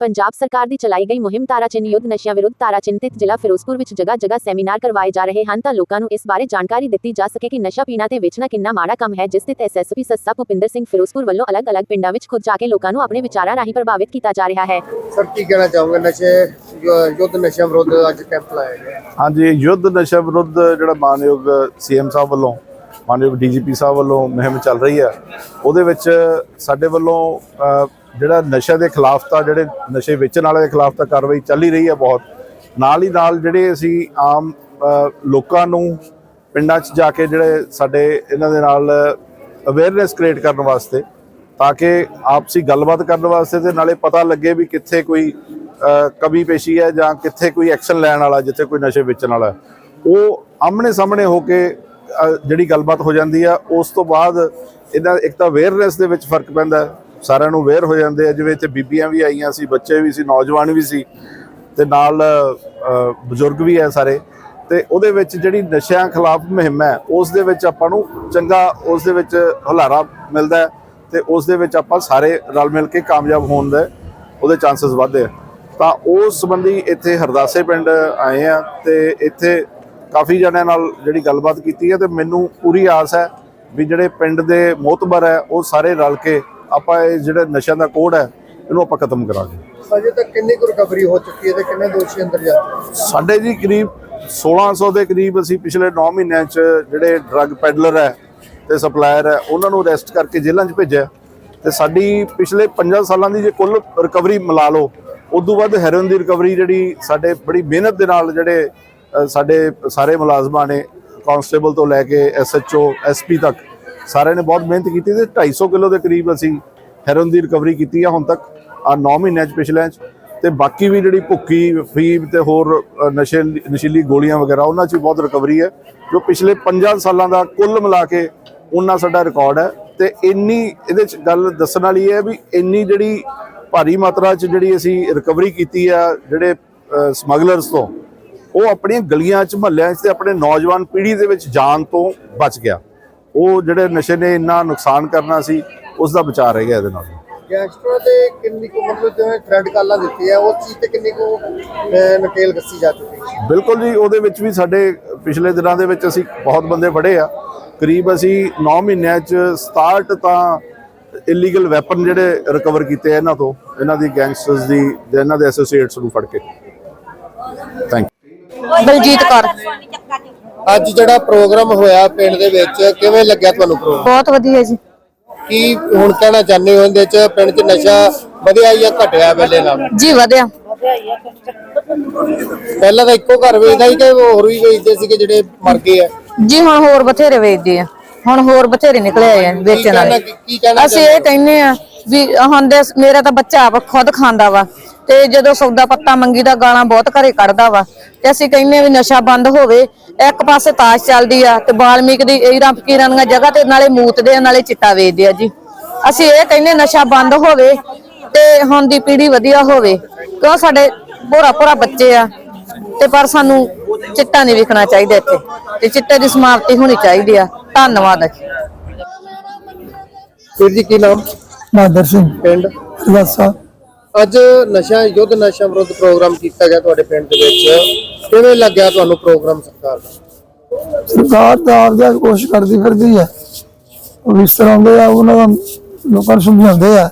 ਪੰਜਾਬ ਸਰਕਾਰ ਦੀ ਚਲਾਈ ਗਈ ਮੁਹਿੰਮ ਤਾਰਾਚਿੰਨ ਯੁੱਧ ਨਸ਼ਿਆਂ ਵਿਰੁੱਧ ਤਾਰਾਚਿੰਤਿਤ ਜ਼ਿਲ੍ਹਾ ਫਿਰੋਜ਼ਪੁਰ ਵਿੱਚ ਜਗ੍ਹਾ ਜਗ੍ਹਾ ਸੈਮੀਨਾਰ ਕਰਵਾਏ ਜਾ ਰਹੇ ਹਨ ਤਾਂ ਲੋਕਾਂ ਨੂੰ ਇਸ ਬਾਰੇ ਜਾਣਕਾਰੀ ਦਿੱਤੀ ਜਾ ਸਕੇ ਕਿ ਨਸ਼ਾ ਪੀਣਾ ਤੇ ਵੇਚਣਾ ਕਿੰਨਾ ਮਾੜਾ ਕੰਮ ਹੈ ਜਿਸ ਤੇ ਐਸਐਸਪੀ ਸੱਸਾ ਭੁਪਿੰਦਰ ਸਿੰਘ ਫਿਰੋਜ਼ਪੁਰ ਵੱਲੋਂ ਅਲੱਗ-ਅਲੱਗ ਪਿੰਡਾਂ ਵਿੱਚ ਖੁਦ ਜਾ ਕੇ ਲੋਕਾਂ ਨੂੰ ਆਪਣੇ ਵਿਚਾਰਾਂ ਰਾਹੀਂ ਪ੍ਰਭਾਵਿਤ ਕੀਤਾ ਜਾ ਰਿਹਾ ਹੈ। ਸਰ ਕੀ ਕਹਿਣਾ ਚਾਹੋਗੇ? ਨਸ਼ੇ ਯੁੱਧ ਨਸ਼ਿਆਂ ਵਿਰੁੱਧ ਅੱਜ ਕੈਂਪ ਲਾਇਆ ਗਿਆ। ਹਾਂਜੀ ਯੁੱਧ ਨਸ਼ਾ ਵਿਰੁੱਧ ਜਿਹੜਾ ਮਾਨਯੋਗ ਸੀਐਮ ਸਾਹਿਬ ਵੱਲੋਂ ਮਾਨਯੋਗ ਡੀਜੀਪੀ ਸਾਹਿਬ ਵੱਲੋਂ ਮੁਹਿੰਮ ਚੱਲ ਰਹੀ ਹੈ। ਉਹਦੇ ਵਿੱਚ ਸਾਡੇ ਵੱਲੋਂ ਜਿਹੜਾ ਨਸ਼ਾ ਦੇ ਖਿਲਾਫ ਤਾਂ ਜਿਹੜੇ ਨਸ਼ੇ ਵੇਚਣ ਵਾਲਿਆਂ ਦੇ ਖਿਲਾਫ ਤਾਂ ਕਾਰਵਾਈ ਚੱਲ ਹੀ ਰਹੀ ਹੈ ਬਹੁਤ। ਨਾਲ ਹੀ ਨਾਲ ਜਿਹੜੇ ਅਸੀਂ ਆਮ ਲੋਕਾਂ ਨੂੰ ਪਿੰਡਾਂ 'ਚ ਜਾ ਕੇ ਜਿਹੜੇ ਸਾਡੇ ਇਹਨਾਂ ਦੇ ਨਾਲ ਅਵੇਅਰਨੈਸ ਕ੍ਰੀਏਟ ਕਰਨ ਵਾਸਤੇ ਤਾਂ ਕਿ ਆਪਸੀ ਗੱਲਬਾਤ ਕਰਨ ਵਾਸਤੇ ਤੇ ਨਾਲੇ ਪਤਾ ਲੱਗੇ ਵੀ ਕਿੱਥੇ ਕੋਈ ਕਮੀ ਪੇਸ਼ੀ ਹੈ ਜਾਂ ਕਿੱਥੇ ਕੋਈ ਐਕਸ਼ਨ ਲੈਣ ਵਾਲਾ, ਜਿੱਥੇ ਕੋਈ ਨਸ਼ੇ ਵੇਚਣ ਵਾਲਾ। ਉਹ ਆਮਣੇ ਸਾਹਮਣੇ ਹੋ ਕੇ ਜਿਹੜੀ ਗੱਲਬਾਤ ਹੋ ਜਾਂਦੀ ਆ, ਉਸ ਤੋਂ ਬਾਅਦ ਇਹਨਾਂ, ਇੱਕ ਤਾਂ ਅਵੇਅਰਨੈਸ ਦੇ ਵਿੱਚ ਫ਼ਰਕ ਪੈਂਦਾ। ਸਾਰਿਆਂ ਨੂੰ ਅਵੇਅਰ ਹੋ ਜਾਂਦੇ ਆ, ਜਿਵੇਂ ਇੱਥੇ ਬੀਬੀਆਂ ਵੀ ਆਈਆਂ ਸੀ, ਬੱਚੇ ਵੀ ਸੀ, ਨੌਜਵਾਨ ਵੀ ਸੀ ਤੇ ਨਾਲ ਬਜ਼ੁਰਗ ਵੀ ਹੈ ਸਾਰੇ ਤੇ ਉਹਦੇ ਵਿੱਚ ਜਿਹੜੀ ਨਸ਼ਿਆਂ ਖਿਲਾਫ ਮੁਹਿੰਮ ਹੈ, ਉਸ ਦੇ ਵਿੱਚ ਆਪਾਂ ਨੂੰ ਚੰਗਾ, ਉਸ ਦੇ ਵਿੱਚ ਹੁਲਾਰਾ ਮਿਲਦਾ ਹੈ ਤੇ ਉਸ ਦੇ ਵਿੱਚ ਆਪਾਂ ਸਾਰੇ ਰਲ ਮਿਲ ਕੇ ਕਾਮਯਾਬ ਹੋਣ ਦੇ ਉਹਦੇ ਚਾਂਸਸ ਵਧਦੇ ਆ। ਤਾਂ ਉਸ ਸੰਬੰਧੀ ਇੱਥੇ ਹਰਦਾਸੇ ਪਿੰਡ ਆਏ ਆ ਤੇ ਇੱਥੇ ਕਾਫੀ ਜਣਿਆਂ ਨਾਲ ਜਿਹੜੀ ਗੱਲਬਾਤ ਕੀਤੀ ਹੈ ਤੇ ਮੈਨੂੰ ਪੂਰੀ ਆਸ ਹੈ ਵੀ ਜਿਹੜੇ ਪਿੰਡ ਦੇ ਮੋਤਬਰ ਹੈ, ਉਹ ਸਾਰੇ ਰਲ ਕੇ ਆਪਾਂ ਇਹ ਜਿਹੜੇ ਨਸ਼ਿਆਂ ਦਾ ਕੋਡ ਹੈ ਇਹਨੂੰ ਆਪਾਂ ਖਤਮ ਕਰਾਂਗੇ। ਅਜੇ ਤੱਕ ਕਿੰਨੀ ਕੁ ਰਿਕਵਰੀ ਹੋ ਚੁੱਕੀ ਹੈ ਤੇ ਕਿੰਨੇ ਦੋਸ਼ੀ ਅੰਦਰ ਜਾ ਚੁੱਕੇ ਸਾਡੇ ਜੀ ਕਰੀਬ 1600 ਦੇ ਕਰੀਬ ਅਸੀਂ ਪਿਛਲੇ 9 ਮਹੀਨਿਆਂ 'ਚ ਜਿਹੜੇ ਡਰੱਗ ਪੈਡਲਰ ਹੈ ਤੇ ਸਪਲਾਇਰ ਹੈ ਉਹਨਾਂ ਨੂੰ ਅਰੈਸਟ ਕਰਕੇ ਜੇਲ੍ਹਾਂ 'ਚ ਭੇਜਿਆ। ਤੇ ਸਾਡੀ ਪਿਛਲੇ 5 ਸਾਲਾਂ ਦੀ ਜੇ ਕੁੱਲ ਰਿਕਵਰੀ ਮਿਲਾ ਲਓ ਉਦੋਂ ਵੱਧ ਹੈਰੋਇਨ ਦੀ ਰਿਕਵਰੀ ਜਿਹੜੀ ਸਾਡੇ ਬੜੀ ਮਿਹਨਤ ਦੇ ਨਾਲ ਜਿਹੜੇ ਸਾਡੇ ਸਾਰੇ ਮੁਲਾਜ਼ਮਾਂ ਨੇ ਕਾਂਸਟੇਬਲ ਤੋਂ ਲੈ ਕੇ ਐਸਐਚਓ ਐਸਪੀ ਤੱਕ ਸਾਰਿਆਂ ਨੇ ਬਹੁਤ ਮਿਹਨਤ ਕੀਤੀ ਤੇ 250 ਕਿਲੋ ਦੇ ਕਰੀਬ ਅਸੀਂ ਹੈਰੋਇਨ ਦੀ ਰਿਕਵਰੀ ਕੀਤੀ ਆ ਹੁਣ ਤੱਕ ਆ 9 ਮਹੀਨਿਆਂ 'ਚ ਪਿਛਲਿਆਂ 'ਚ। ਤੇ ਬਾਕੀ ਵੀ ਜਿਹੜੀ ਭੁੱਕੀ, ਫੀਬ ਤੇ ਹੋਰ ਨਸ਼ੇ ਨਸ਼ੀਲੀ ਗੋਲੀਆਂ ਵਗੈਰਾ, ਉਹਨਾਂ 'ਚ ਬਹੁਤ ਰਿਕਵਰੀ ਹੈ, ਜੋ ਪਿਛਲੇ 5 ਸਾਲਾਂ ਦਾ ਕੁੱਲ ਮਿਲਾ ਕੇ ਉਹਨਾਂ ਸਾਡਾ ਰਿਕਾਰਡ ਹੈ। ਤੇ ਇੰਨੀ ਇਹਦੇ 'ਚ ਗੱਲ ਦੱਸਣ ਵਾਲੀ ਹੈ ਵੀ ਇੰਨੀ ਜਿਹੜੀ ਭਾਰੀ ਮਾਤਰਾ 'ਚ ਜਿਹੜੀ ਅਸੀਂ ਰਿਕਵਰੀ ਕੀਤੀ ਆ, ਜਿਹੜੇ ਸਮਗਲਰਸ ਤੋਂ, ਉਹ ਆਪਣੀਆਂ ਗਲੀਆਂ 'ਚ, ਮਹੱਲਿਆਂ 'ਚ ਤੇ ਆਪਣੇ ਨੌਜਵਾਨ ਪੀੜ੍ਹੀ ਦੇ ਵਿੱਚ ਜਾਣ ਤੋਂ ਬਚ ਗਿਆ। ਉਹ ਜਿਹੜੇ ਨਸ਼ੇ ਨੇ ਇੰਨਾ ਨੁਕਸਾਨ ਕਰਨਾ ਸੀ ਉਸ ਦਾ ਬਚਾ ਰਹਿ ਗਿਆ ਇਹਦੇ ਨਾਲ। ਗੈਂਗਸਟਰਾਂ ਤੇ ਕਿੰਨੀ ਕੁ ਮਤਲਬ ਜਿਵੇਂ ਥ੍ਰੈਡ ਕਾਲਾਂ ਦਿੱਤੀ ਹੈ ਉਹ ਚੀਜ਼ ਤੇ ਕਿੰਨੀ ਕੁ ਅਹ, ਨਕੇਲ ਕੱਸੀ ਜਾ ਚੁੱਕੀ ਹੈ ਬਿਲਕੁਲ ਜੀ ਉਹਦੇ ਵਿੱਚ ਵੀ ਸਾਡੇ ਪਿਛਲੇ ਦਿਨਾਂ ਦੇ ਵਿੱਚ ਅਸੀਂ ਬਹੁਤ ਬੰਦੇ ਫੜੇ ਆ। ਕਰੀਬ ਅਸੀਂ 9 ਮਹੀਨਿਆਂ 'ਚ 67 ਤਾਂ ਇਲੀਗਲ ਵੈਪਨ ਜਿਹੜੇ ਰਿਕਵਰ ਕੀਤੇ ਆ ਇਹਨਾਂ ਤੋਂ ਇਹਨਾਂ ਦੀ ਗੈਂਗਸਟਰਸ ਦੀ ਇਹਨਾਂ ਦੇ ਐਸੋਸੀਏਟਸ ਨੂੰ ਫੜ ਕੇ। ਥੈਂਕ ਬਲਜੀਤ ਕੌਰ। ਅੱਜ ਜਿਹੜਾ ਪ੍ਰੋਗਰਾਮ ਹੋਇਆ ਪਿੰਡ ਦੇ ਵਿੱਚ ਕਿਵੇਂ ਲੱਗਿਆ ਤੁਹਾਨੂੰ ਪ੍ਰੋਗਰਾਮ? ਬਹੁਤ ਵਧੀਆ ਜੀ। ਕੀ ਹੁਣ ਕਹਿਣਾ ਚਾਹੁੰਦੇ ਹੋ ਇਹਦੇ ਚ? ਪਿੰਡ 'ਚ ਨਸ਼ਾ ਵਧਿਆ ਜਾਂ ਘਟਿਆ ਵੇਲੇ ਨਾਲ? ਜੀ ਵਧਿਆ। ਪਹਿਲਾਂ ਤਾਂ ਇੱਕੋ ਘਰ ਵੇਚਦਾ ਸੀ ਕਿ ਹੋਰ ਵੀ ਵੇਚਦੇ ਸੀਗੇ ਜਿਹੜੇ ਮਰ ਗਏ ਆ। ਜੀ ਹੁਣ ਹੋਰ ਬਥੇਰੇ ਵੇਚਦੇ ਆ। ਹੁਣ ਹੋਰ ਬਥੇਰੇ ਨਿਕਲੇ ਆ ਵੇਚਣ ਵਾਲੇ। ਕੀ- ਕੀ ਕਹਿਣਾ ਅਸੀਂ ਇਹ ਕਹਿੰਨੇ ਆ ਵੀ ਹੁਣ ਦੇ ਮੇਰਾ ਤਾਂ ਬੱਚਾ ਆਪ ਖੁਦ ਖਾਂਦਾ ਵਾ। ਤੇ ਜਦੋਂ ਸੌਦਾ ਪੱਤਾ ਮੰਗੀ ਦਾ ਗਾਲਾਂ ਬਹੁਤ ਘਰੇ ਕੱਢਦਾ ਵਾ ਤੇ ਅਸੀਂ ਕਹਿੰਨੇ ਵੀ ਨਸ਼ਾ ਬੰਦ ਹੋਵੇ ਇੱਕ ਪਾਸੇ ਤਾਸ਼ ਚੱਲਦੀ ਆ ਤੇ ਬਾਲਮੀਕ ਦੀ ਇਹਨਾਂ ਫਕੀਰਾਂ ਦੀਆਂ ਜਗ੍ਹਾ ਤੇ ਨਾਲੇ ਮੂਤਦੇ ਆ ਨਾਲੇ ਚਿੱਟਾ ਵੇਚਦੇ ਆ ਜੀ। ਅਸੀਂ ਇਹ ਕਹਿੰਨੇ ਨਸ਼ਾ ਬੰਦ ਹੋਵੇ ਤੇ ਹੁਣ ਦੀ ਪੀੜ੍ਹੀ ਵਧੀਆ ਹੋਵੇ ਕਿਉਂ ਸਾਡੇ ਭੋਰਾ ਭੋਰਾ ਬੱਚੇ ਆ ਤੇ ਪਰ ਸਾਨੂੰ ਚਿੱਟਾ ਨਹੀਂ ਵਿਕਣਾ ਚਾਹੀਦਾ ਇੱਥੇ ਤੇ ਚਿੱਟੇ ਦੀ ਸਮਾਪਤੀ ਹੋਣੀ ਚਾਹੀਦੀ ਆ। ਧੰਨਵਾਦ ਜੀ। ਵੀਰ ਜੀ ਕੀ ਨਾਮ? ਬਹਾਦਰ ਸਿੰਘ। ਪਿੰਡ? ਰਵਾਸਾ ਅੱਜ ਨਸ਼ਾ ਯੁੱਧ ਨਸ਼ਾ ਵਿਰੁੱਧ ਪ੍ਰੋਗਰਾਮ ਕੀਤਾ ਗਿਆ ਤੁਹਾਡੇ ਪਿੰਡ ਦੇ ਵਿੱਚ। ਕਿਵੇਂ ਲੱਗਿਆ ਤੁਹਾਨੂੰ ਪ੍ਰੋਗਰਾਮ ਸਰਕਾਰ ਦਾ? ਸਰਕਾਰ ਤਾਂ ਆਪਦਾ ਕੋਸ਼ਿਸ਼ ਕਰਦੀ ਫਿਰਦੀ ਹੈ। ਉਹ ਇਸ ਤਰ੍ਹਾਂ ਆਉਂਦੇ ਆ, ਉਹਨਾਂ ਦਾ ਲੋਕਾਂ ਨੂੰ ਸਮਝਾਉਂਦੇ ਆ।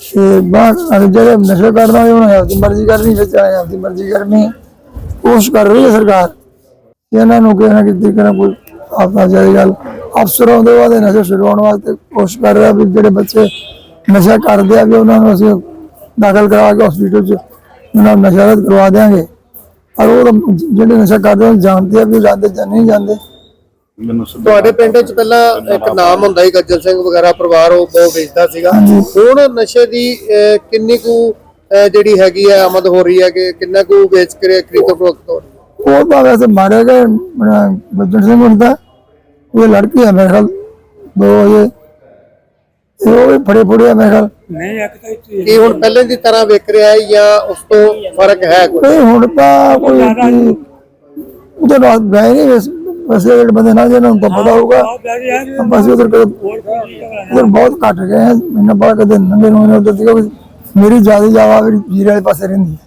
ਕਿ ਬਾਹਰ ਜਿਹੜੇ ਨਸ਼ੇ ਕਰਨ ਵਾਲੇ ਉਹਨਾਂ ਨੇ ਮਰਜ਼ੀ ਕਰਨੀ ਵਿਚਾਰੇ ਆਪਦੀ ਮਰਜ਼ੀ ਕਰਨੀ। ਕੋਸ਼ਿਸ਼ ਕਰ ਰਹੀ ਹੈ ਸਰਕਾਰ। ਇਹਨਾਂ ਨੂੰ ਕਿਸੇ ਨਾ ਕਿਸੇ ਤਰੀਕੇ ਕੋਈ ਆਪਣਾ ਜਾਰੀ ਗੱਲ। ਅਫਸਰ ਆਉਂਦੇ ਵਾਦੇ ਨਸ਼ਾ ਛੁਡਵਾਉਣ ਵਾਸਤੇ ਕੋਸ਼ਿਸ਼ ਕਰ ਰਿਹਾ ਵੀ ਜਿਹੜੇ ਬੱਚੇ ਨਸ਼ਾ ਕਰਦੇ ਆ ਵੀ ਉਹਨਾਂ ਨੂੰ ਅਸੀਂ ਦਾਖਲ ਕਰਾ ਕੇ ਹਸਪੀਟਲ 'ਚ ਉਹਨਾਂ ਨੂੰ ਨਸ਼ਾ ਰਤ ਕਰਵਾ ਦੇਵਾਂਗੇ ਪਰ ਉਹ ਜਿਹੜੇ ਨਸ਼ਾ ਕਰਦੇ ਉਹ ਜਾਣਦੇ ਆ ਵੀ ਜਾਂਦੇ ਜਾਂ ਨਹੀਂ ਜਾਂਦੇ। ਤੁਹਾਡੇ ਪਿੰਡ ਵਿੱਚ ਪਹਿਲਾਂ ਇੱਕ ਨਾਮ ਹੁੰਦਾ ਸੀ ਗੱਜਲ ਸਿੰਘ ਵਗੈਰਾ ਪਰਿਵਾਰ ਉਹ ਬਹੁਤ ਵੇਚਦਾ ਸੀਗਾ। ਹੁਣ ਨਸ਼ੇ ਦੀ ਕਿੰਨੀ ਕੁ ਜਿਹੜੀ ਹੈਗੀ ਹੈ ਆਮਦ ਹੋ ਰਹੀ ਹੈ ਕਿ ਕਿੰਨਾ ਕੁ ਵੇਚ ਕੇ ਖਰੀਦੋ ਫਰੋਖਤ ਹੋ ਰਹੀ ਹੈ ਉਹ ਤਾਂ ਵੈਸੇ ਮਾਰੇ ਗਏ ਬੱਜਣ ਸਿੰਘ ਹੁੰਦਾ ਉਹ ਲੜਕੀ ਹੈ ਮੇਰੇ ਖਿਆਲ ਦੋ ਤੇ ਉਹ ਵੀ ਫੜੇ ਫੜੇ ਮੇਰੇ ਖਿਆਲ। ਕੀ ਹੁਣ ਪਹਿਲੇ ਦੀ ਤਰ੍ਹਾਂ ਵਿਕ ਰਿਹਾ ਹੈ ਜਾਂ ਉਸ ਤੋਂ ਫ਼ਰਕ ਹੈ ਕੋਈ? ਇਹ ਹੁਣ ਤਾਂ ਕੋਈ ਉਹਦੇ ਨਾਲ ਗਏ ਨਹੀਂ ਵੈਸੇ ਵੈਸੇ ਜਿਹੜੇ ਬੰਦੇ ਨਾਲ ਜਿਹਨਾਂ ਨੂੰ ਤਾਂ ਪਤਾ ਹੋਊਗਾ। ਬਸ ਉਧਰ ਕਦੇ ਉਧਰ ਬਹੁਤ ਘੱਟ ਗਏ ਮੈਨੂੰ ਪਤਾ ਕਦੇ ਨੰਗੇ ਨੂੰ ਉਧਰ ਦੀ ਮੇਰੀ ਜ਼ਿਆਦਾ ਜਾਵਾ ਮੇਰੀ ਵੀਰ ਵਾਲੇ ਪਾਸੇ ਰਹਿੰਦੀ ਹੈ।